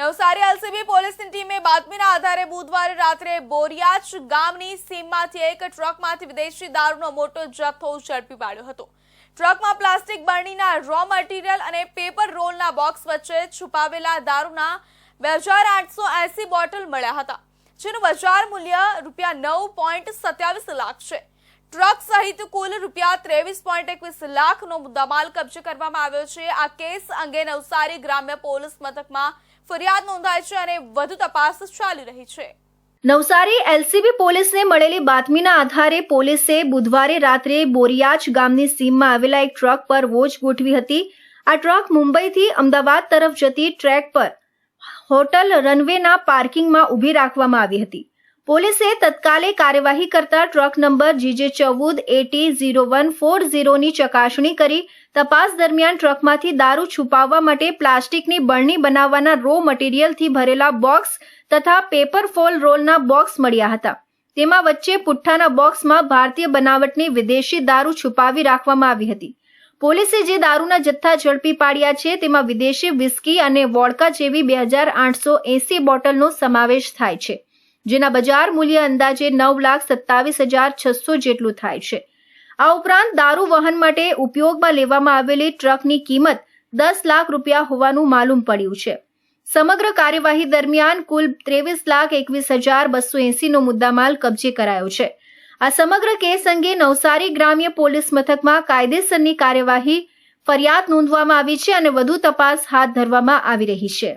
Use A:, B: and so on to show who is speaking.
A: Navsari LCB પોલીસની ટીમે બાતમીના આધારે બુધવારે રાત્રે બોરિયાચ ગામની સીમમાંથી એક ટ્રકમાંથી વિદેશી દારૂનો મોટો જથ્થો ઝડપી પાડ્યો હતો. ટ્રકમાં પ્લાસ્ટિક બરણીના રો મટીરિયલ અને પેપર રોલના બોક્સ વચ્ચે છુપાવેલા દારૂના બે હજાર આઠસો એસી બોટલ મળ્યા હતા, જેનું બજાર મૂલ્ય રૂપિયા નવ પોઈન્ટ સત્યાવીસ લાખ છે. ટ્રક સહિત કુલ રૂપિયા ત્રેવીસ પોઈન્ટ એકવીસ લાખનો મુદ્દામાલ કબજે કરવામાં આવ્યો છે. આ કેસ અંગે નવસારી ગ્રામ્ય પોલીસ મથકમાં ફરિયાદ નોંધાઈ છે અને વધુ તપાસ ચાલી રહી છે.
B: નવસારી એલસીબી પોલીસને મળેલી બાતમીના આધારે પોલીસે બુધવારે રાત્રે બોરિયાચ ગામની સીમમાં આવેલા એક ટ્રક પર વોચ ગોઠવી હતી. આ ટ્રક મુંબઈથી અમદાવાદ તરફ જતી ટ્રેક પર હોટલ રનવેના પાર્કિંગમાં ઊભી રાખવામાં આવી હતી. પોલીસે તત્કાલે કાર્યવાહી કરતા ટ્રક નંબર જીજે ચૌદ એટી ઝીરો વન ફોર ઝીરોની ચકાસણી કરી તપાસ દરમિયાન ટ્રકમાંથી દારૂ છુપાવવા માટે પ્લાસ્ટિકની બરણી બનાવવાના રો મટીરિયલથી ભરેલા બોક્સ તથા પેપર ફોલ રોલના બોક્સ મળ્યા હતા. તેમાં વચ્ચે પુઠ્ઠાના બોક્સમાં ભારતીય બનાવટની વિદેશી દારૂ છુપાવી રાખવામાં આવી હતી. પોલીસે જે દારૂના જથ્થા ઝડપી પાડ્યા છે તેમાં વિદેશી વિસ્કી અને વોડકા જેવી બે હજાર આઠસો એસી બોટલનો સમાવેશ થાય છે. જેના બજાર મૂલ્ય અંદાજે નવ લાખ સત્તાવીસ હજાર છસો જેટલું થાય છે. આ ઉપરાંત દારૂ વહન માટે ઉપયોગમાં લેવામાં આવેલી ટ્રકની કિંમત દસ લાખ રૂપિયા હોવાનું માલુમ પડ્યું છે. સમગ્ર કાર્યવાહી દરમિયાન કુલ ત્રેવીસ લાખ એકવીસ હજાર બસો એસીનો મુદ્દામાલ કબજે કરાયો છે. આ સમગ્ર કેસ અંગે નવસારી ગ્રામ્ય પોલીસ મથકમાં કાયદેસરની કાર્યવાહી ફરિયાદ નોંધવામાં આવી છે અને વધુ તપાસ હાથ ધરવામાં આવી રહી છે.